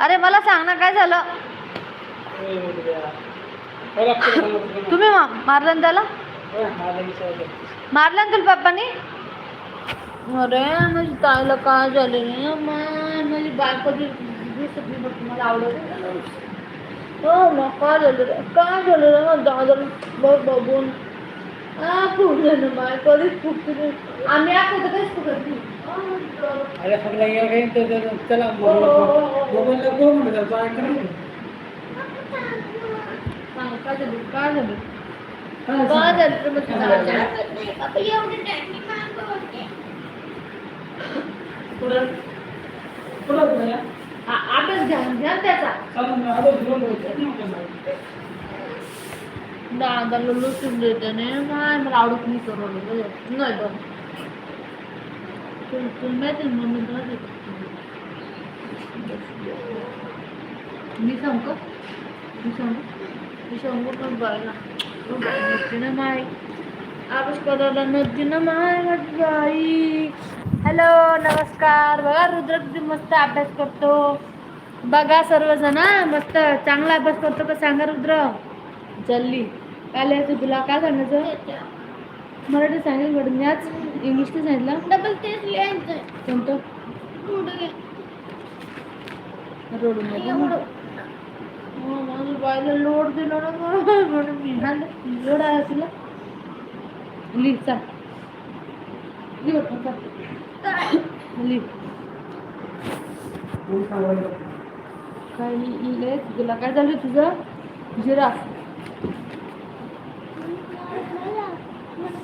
अरे मला सांग ना काय झालं? तुम्ही मा- मारलं ना त्याला? मारलं ना तुला पप्पानी? अरे माझी ताईला काय झालं ना माय माझी बायको जी दिसत नाही बघ मला आवडत हो मग काय झालं रे? काय झालं रे? मग दादा बघ बघून. आ फुगलं ना माय कधीच फुगते आम्ही आता तर काहीच फुगत नाही अरे सगळं या काही तर- चला मोबाईलला गो म्हणत होता, ऐका ना. सांग, काय झालं काय झालं काय काय सांग? झालं रे मग तुझं काय आजच्या? पुढं- पुढं बोला. आ- अभ्यास घ्या घ्या त्याचा चालून जा, आलो, घेऊन जाऊ. दादाला लसूण देते ने काय मला आवडत नाही करून नाही बघ तुला मम्मी मी सांगू मी सांगू मी सांगू पण बायला तू ना अभ्यास ना माय माझी बाई हॅलो नमस्कार बघा रुद्र किती मस्त अभ्यास करतो बघा सर्वजण मस्त चांगला अभ्यास करतो का सांगा रुद्र जल्ली काय लिहायचं तुला काय सांगायचं मराठी सांगितलं. मॅडम मी आज इंग्लिश नाही सांगितलं डबल तेच लिहायचं कोणतं रोडून. माझ्या बायला लोड दिला ना. म्हणून मी. लोड आहे तुला. लिह चाल लिह. लिह? काय तुला काय झालं तुझं? जिराफ.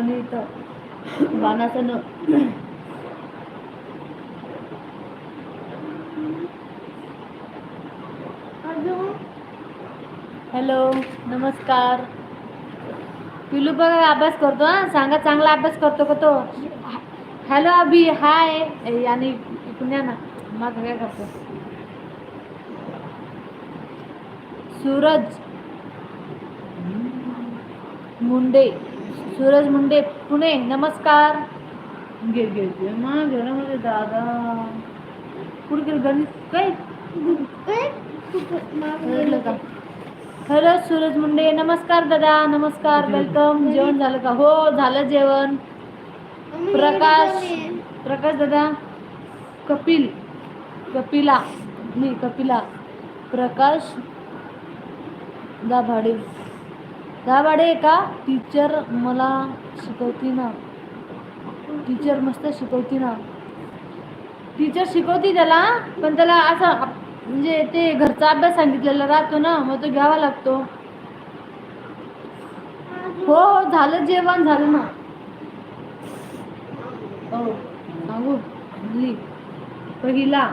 दोन्ही इथं. बाणाचं न हॅलो नमस्कार. पिलू बघा अभ्यास करतो हा? सांगा चांगला अभ्यास करतो का तो? Hello Abhi hi. आणि इकडून या ना. मग काय करतो. सूरज. मुंडे. सूरज मुंडे पुणे नमस्कार. घे घे घे मा घरामध्ये दादा. कुठे गेलं गणित काय? का? हॅलो सूरज मुंडे नमस्कार दादा. नमस्कार वेलकम जेवण झालं का? हो झालं जेवण. प्रकाश प्रकाश दादा. कपिल. कपिला. मी कपिला. प्रकाश. दाभाडे दाबाडे का टीचर मला शिकवती ना. टीचर मस्त शिकवती ना. टीचर शिकवती त्याला पण त्याला असं म्हणजे ते घरचा अभ्यास सांगितलेला राहतो ना मग तो घ्यावा लागतो. हो हो झालं जेवण झालं ना. हो सांगू पहिला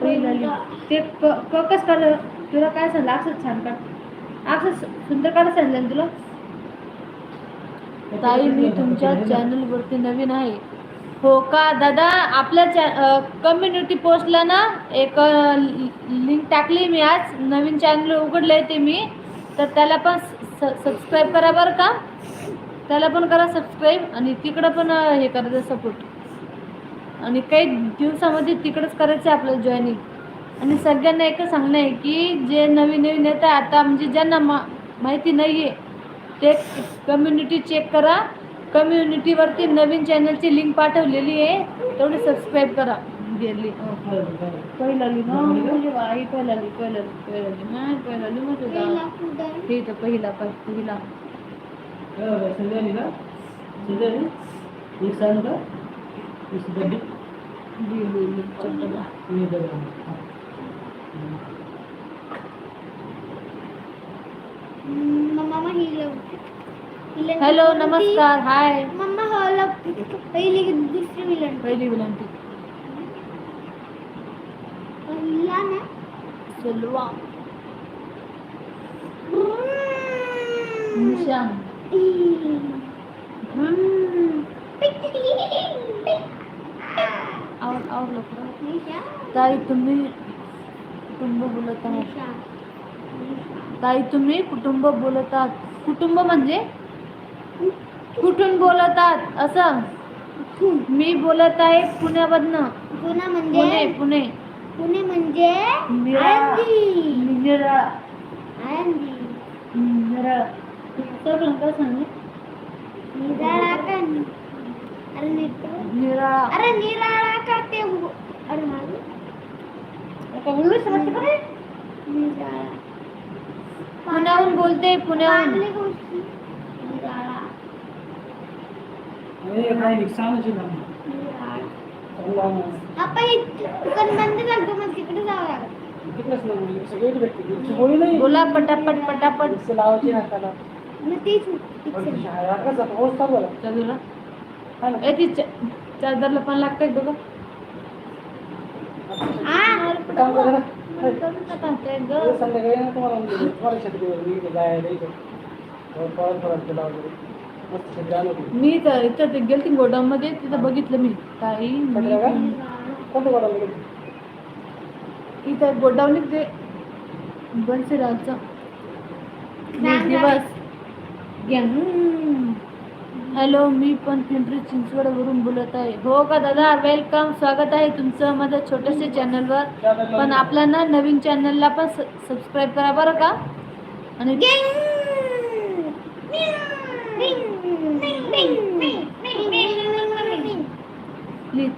पहिला ते क कस कर तुला काय सांगला असंच छान काढ. असं सुंदर काढ सांगितलं ना तुला? ताई मी तुमच्या चॅनलवरती नवीन आहे. हो का? दादा आपल्या चॅ कम्युनिटी पोस्टला ना एक लिंक टाकली मी आज. नवीन चॅनल उघडलं आहे ते मी. तर त्याला पण सबस्क्राईब करा बरं का? त्याला पण करा सबस्क्राईब आणि तिकडं पण हे करायचं सपोर्ट आणि काही दिवसामध्ये तिकडंच करायचं आहे आपल्याला जॉईनिंग आणि सगळ्यांना एकच सांगणं आहे की जे नवीन नवीन येतं आता म्हणजे ज्यांना मा माहिती नाही आहे ते कम्युनिटी चेक करा. कम्युनिटीवरती नवीन चॅनलची लिंक पाठवलेली आहे. तेवढी सबस्क्राईब करा. गेली. पहिला लिंक म्हणजे आई पहिला लिंक पहिला लिंक पहिला. लिंक नाही पहिला हे पहिला संध्यानी का संध्यानी एक सांग का एक डब्बी लिहिली लिंक चटला मी डबा मम्मा ही हॅलो नमस्कार हाय मम्मा हॉल पहिली दुसरी विलन पहिली विनंती लिया ना सलवा निशान आवर आवर लवकर ताई तुम्ही कुटुंब बोलत आहात ताई तुम्ही कुटुंब बोलत आहात कुटुंब म्हणजे? कुठून बोलत आहात असं. मी बोलत आहे पुण्यामधनं पुणे पुणे म्हणजे? पुणे पुणे. म्हणजे निरा आळंदी. निरा आळंदी. निरा तर नका सांग? निराळा का अरे नीट निराळा अरे निराळा का ते उ- अरे निराळा पुण्याहून बोलते पुण्याहून. बोला पटापट पटापट. लावायची ना त्याला. मग तेच बरं, हाडकाच जातो. पाऊस चालू झाला. चादूला हा ना. ए ती चा- चादरला पण लागतंय बघा. ते संध्याकाळी ना तुम्हाला तुम्हाला वगैरे जायला गेला वगैरे. मी तर इथं ते गेलती गोडाऊन मध्ये तिथं बघितलं मी ताई छत्र्या का? मी कोणतं गोडाऊन गेलं? इथं गोडाऊन ते बनसिराचं दिवस हॅलो मी पण पिंपरी चिंचवडवरून बोलत आहे. हो का दादा? वेलकम स्वागत आहे तुमचं माझ्या छोट्याशा चॅनलवर पण आपल्या ना नवीन चॅनलला पण सबस्क्राईब करा बरं का? आणि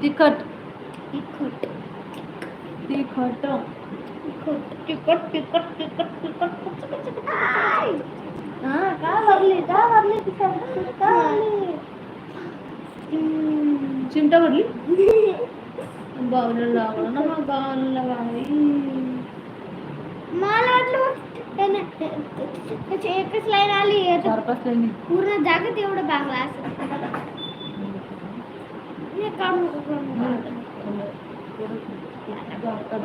तिखट तिखट तिखट तिखट तिखट तिखट तिखट. का भरली चिमटा भरली गावाला लागलं ना मग गावाला लागायला. मला वाटलं त्याने त्याची एकच लाईन आली आता चार पाच लाईनी पूर्ण जागेत एवढं बागला असं हे काम नको करू.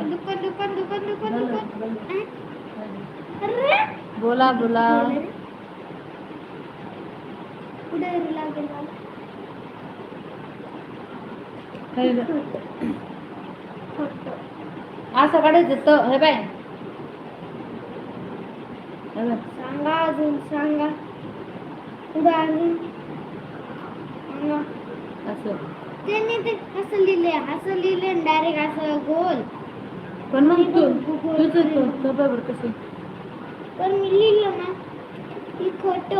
दुकान दुकान दुकान दुकान दुकान अरे बोला बोला काही नाही. असं काढायचं तर हे बाय. सांगा अजून सांगा. पुढे अजून? सांगा. असं. त्यांनी ते कसं लिहिले असं लिहिले डायरेक्ट असं गोल. पण मग तू तुझं तू तो बरोबर कसं पण मी लिहिलं ना की खोट.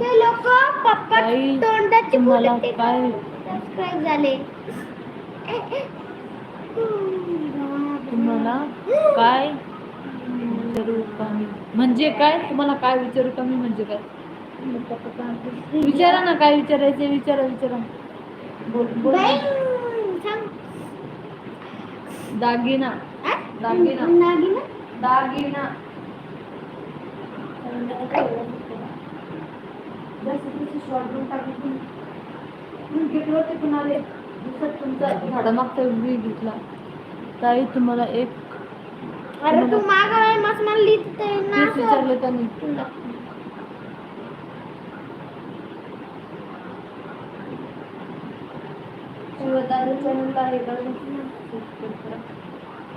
ते लोक पप्पा तोंडाची काय? सबस्क्राईब झाले. तुम्हाला काय विचारू का मी? म्हणजे काय? तुम्हाला काय विचारू का मी? म्हणजे काय? विचारा ना काय विचारायचे विचारा विचारा. बोल. दागिना? दागिना. दागिना? दागिना घेतलं कुणाले तुमचा झाडामागचा व्हिडिओ घेतला ताई तुम्हाला एक अरे तू माग मस म्हणली लिहिते ना विचारलं त्यांनी शिवदादा आहे का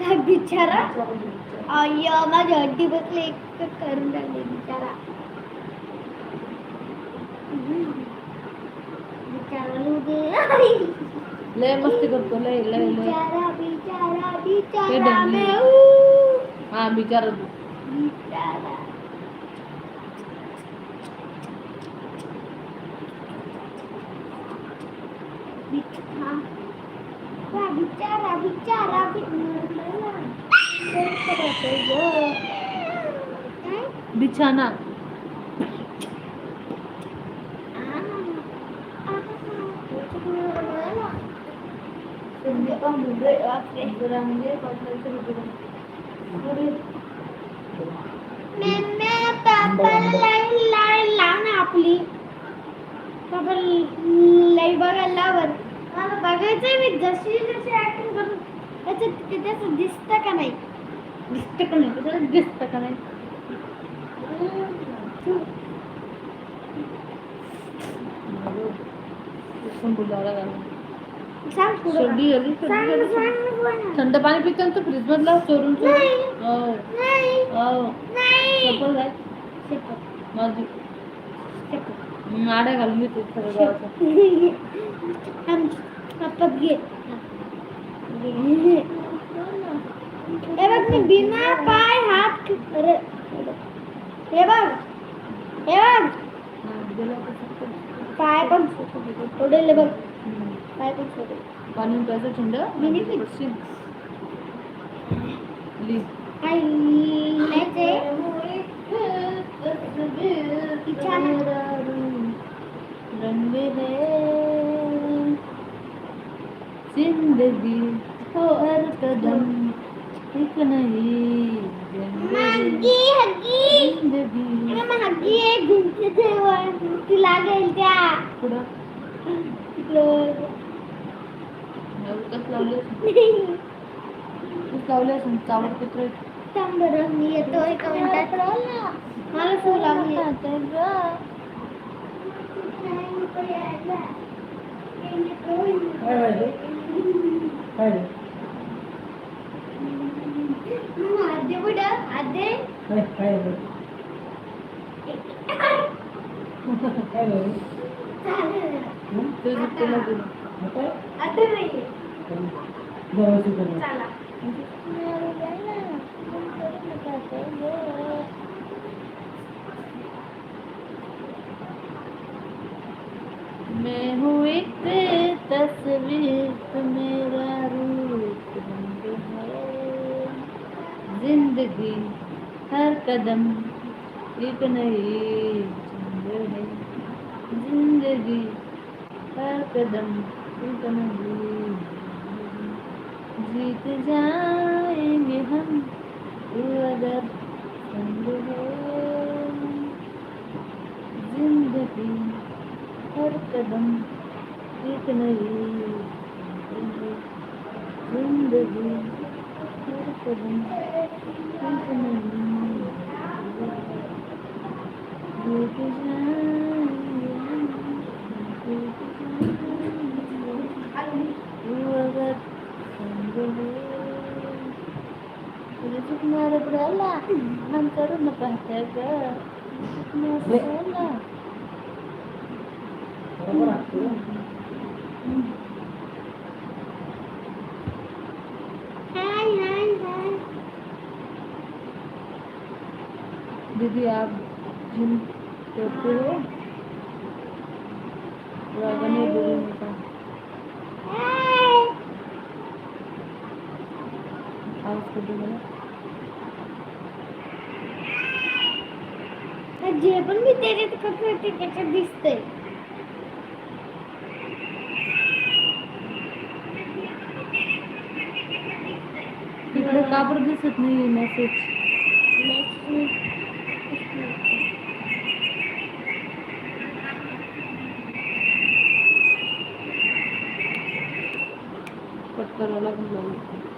त्या बिचारा. अय्या माझी हड्डी बसले एक करून टाकले बिचारा. लय मस्ती करतो लय लय हा बिचारा बिचारा. बिचारा बिचारा काय? बिछाना जरा म्हणजे पाटलाचं होतं. मम्मी पापाला लाईन लाईन लाव ना आपली पापा लाईन बघायला लावर मला बघायचंय मी जशी जशी ऍक्टिंग करून त्याच्यात त्याचं दिसतं का नाही? दिसतं का नाही? त्याला दिसतं का नाही. थंड पाणी पितो ना तू फ्रीज मधला चोरून. हो. नाही. हो. माझी. हम्म, आड्या घालून सगळं गावाचं हातात घे हे बघ मी बिना पाय हात अरे हे बघ हे बघ. पाय पण सोडेल बघ. पाय पण सोडेल पाणी प्यायचं थंड मिनी फ्रीज. पडशील. ली. काय लिहायचंय रंग है जिंदगी हर कदम एक नहीं रंग है हग्गी हग्गी जिंदगी। अरे मग हग्गी एक घुमते तेव्हा. ती लागेल त्या. कस लावले मी येतो एका मिनिटात. मला फुल लागली. काय व्हायचं काय रे? आधी पुढं आधी काय काय रे? काय रे? हं? तुझं तुला दिलं आता? आता नाही जराशी करू. चला मैं हूँ एक तस्वीर तो मेरा रूप रंग है। जिंदगी हर कदम एक नई जंग है। जिंदगी हर कदम एक नई जीत जाएंगे हम अगर संग है। जिंदगी हर कदम एक नई जिंदगी हर कदम एक नई जीत दीदी आप जिम करते हो? रागा नहीं बोलने का हाय आवाज कर दो मला जे पण मी त्याच्यात कसं ते त्याच्यात तिकडे का बरं दिसत नाही मेसेज कट करावं लागेल.